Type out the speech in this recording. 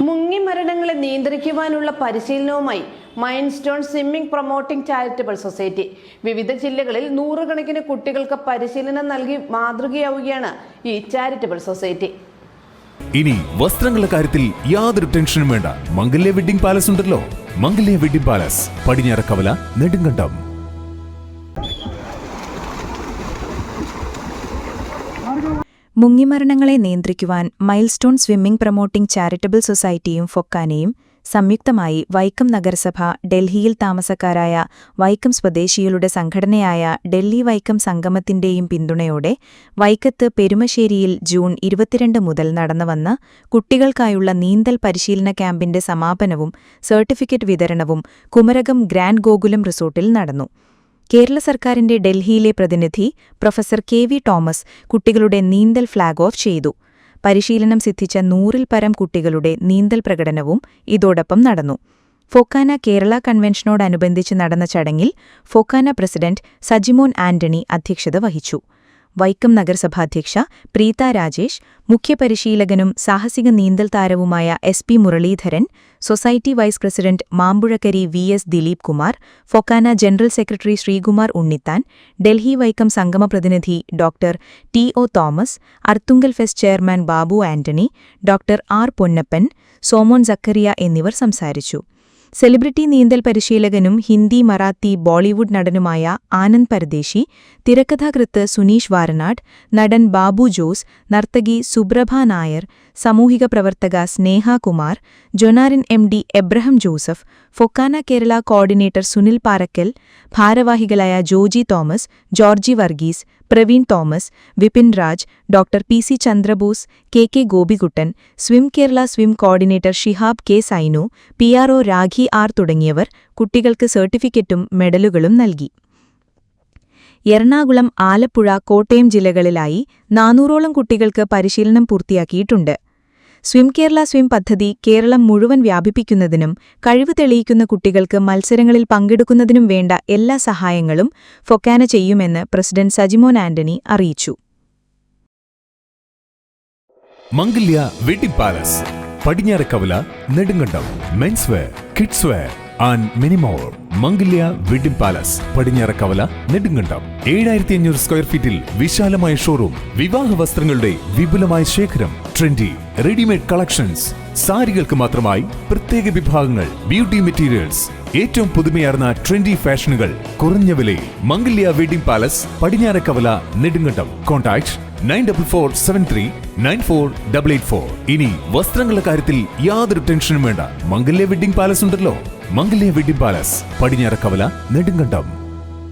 മരണങ്ങളെ നിയന്ത്രിക്കുവാനുള്ള പരിശീലനവുമായി mind stone swimming promoting charitable society. വിവിധ ജില്ലകളിൽ നൂറുകണക്കിന് കുട്ടികൾക്ക് പരിശീലനം നൽകി മാതൃകയാവുകയാണ് ഈ ചാരിറ്റബിൾ സൊസൈറ്റി. ഇനി വസ്ത്രങ്ങളുടെ കാര്യത്തിൽ യാതൊരു ടെൻഷനും വേണ്ട. മംഗല്യ വെഡിംഗ് പാലസ് ഉണ്ടല്ലോ. മംഗല്യ വെഡിംഗ് പാലസ് പടിഞ്ഞാറ കവല നെടുങ്കണ്ടം. മുങ്ങിമരണങ്ങളെ നിയന്ത്രിക്കുവാൻ മൈൽസ്റ്റോൺ സ്വിമ്മിംഗ് പ്രൊമോട്ടിംഗ് ചാരിറ്റബിൾ സൊസൈറ്റിയും ഫൊക്കാനയും സംയുക്തമായി വൈക്കം നഗരസഭ ഡൽഹിയിൽ താമസക്കാരായ വൈക്കം സ്വദേശികളുടെ സംഘടനയായ ഡൽഹി വൈക്കം സംഗമത്തിന്റെയും പിന്തുണയോടെ വൈക്കത്ത് പെരുമശ്ശേരിയിൽ ജൂൺ ഇരുപത്തിരണ്ട് മുതൽ നടന്നുവന്ന കുട്ടികൾക്കായുള്ള നീന്തൽ പരിശീലന ക്യാമ്പിന്റെ സമാപനവും സർട്ടിഫിക്കറ്റ് വിതരണവും കുമരകം ഗ്രാൻഡ് ഗോകുലം റിസോർട്ടിൽ നടന്നു. കേരള സർക്കാരിന്റെ ഡൽഹിയിലെ പ്രതിനിധി പ്രൊഫസർ കെ വി തോമസ് കുട്ടികളുടെ നീന്തൽ ഫ്ളാഗ് ഓഫ് ചെയ്തു. പരിശീലനം സിദ്ധിച്ച നൂറിൽ പരം കുട്ടികളുടെ നീന്തൽ പ്രകടനവും ഇതോടൊപ്പം നടന്നു. ഫൊക്കാന കേരള കൺവെൻഷനോടനുബന്ധിച്ച് നടന്ന ചടങ്ങിൽ ഫൊക്കാന പ്രസിഡന്റ് സജിമോൻ ആന്റണി അധ്യക്ഷത വഹിച്ചു. വൈക്കം നഗരസഭാധ്യക്ഷ പ്രീത രാജേഷ് മുഖ്യപരിശീലകനും സാഹസിക നീന്തൽ താരവുമായ S P Muraleedharan society vice president Mampuzhakkari V S Dileep Kumar FOKANA general secretary Sreekumar Unnithan Delhi Vaikom സംഗമ പ്രതിനിധി doctor T O Thomas Arthunkal fest chairman Babu Antony doctor R Ponnappan Somon Zacharia എന്നിവർ സംസാരിച്ചു. Celebrity നീന്തൽ പരിശീലകനും ഹിന്ദി മറാത്തി ബോളിവുഡ് നടനുമായ ആനന്ദ് പരദേശി തിരക്കഥാകൃത്ത് സുനീഷ് വാരനാട് നടൻ ബാബു ജോസ് നർത്തകി സുബ്രഭ നായർ സാമൂഹിക പ്രവർത്തക Sneha Kumar ജൊനാരൻ M D Abraham Joseph FOKANA Kerala coordinator Sunil Parakkal ഭാരവാഹികളായ Joji Thomas Georgy Varghese Praveen Thomas Vipin Raj doctor P C Chandrabose K K Gopikuttan swim Kerala swim coordinator Shihab K Sainu P R Rakhi R തുടങ്ങിയവർ കുട്ടികൾക്ക് സർട്ടിഫിക്കറ്റും മെഡലുകളും നൽകി. എറണാകുളം ആലപ്പുഴ കോട്ടയം ജില്ലകളിലായി നാനൂറോളം കുട്ടികൾക്ക് പരിശീലനം പൂർത്തിയാക്കിയിട്ടുണ്ട്. Swim Kerala swim പദ്ധതി കേരളം മുഴുവൻ വ്യാപിപ്പിക്കുന്നതിനും കഴിവ് തെളിയിക്കുന്ന കുട്ടികൾക്ക് മത്സരങ്ങളിൽ പങ്കെടുക്കുന്നതിനും വേണ്ട എല്ലാ സഹായങ്ങളും ഫൊക്കാന ചെയ്യുമെന്ന് പ്രസിഡന്റ് സജിമോൻ ആന്റണി അറിയിച്ചു. മംഗല്യ വെഡിംഗ് പാലസ് പടിഞ്ഞാറ കവല Nedumkandam men's wear kids wear and മിനിമോർ Mangalya wedding palace പടിഞ്ഞാറ കവല നെടുങ്കണ്ടം. ഏഴായിരത്തി അഞ്ഞൂറ് സ്ക്വയർ ഫീറ്റിൽ വിശാലമായ ഷോറൂം വിവാഹ വസ്ത്രങ്ങളുടെ വിപുലമായ ശേഖരം ട്രെൻഡി റെഡിമെയ്ഡ് കളക്ഷൻസ്. സാരികൾക്ക് മാത്രമായി പ്രത്യേക വിഭാഗങ്ങൾ ബ്യൂട്ടി മെറ്റീരിയൽസ്. ഏറ്റവും പുതുമയാർന്ന ട്രെൻഡി ഫാഷനുകൾ കുറഞ്ഞ വിലയിൽ മംഗല്യ വെഡിംഗ് പാലസ് പടിഞ്ഞാറ കവല Nedumkandam. Contact nine double four seven three nine four double eight four. ഇനി വസ്ത്രങ്ങളുടെ കാര്യത്തിൽ യാതൊരു ടെൻഷനും വേണ്ട. മംഗല്യ വെഡിംഗ് പാലസ് ഉണ്ടല്ലോ. മംഗല്യ വെഡിംഗ് പാലസ്. പടിഞ്ഞാറ കവല നെടുങ്കണ്ടം.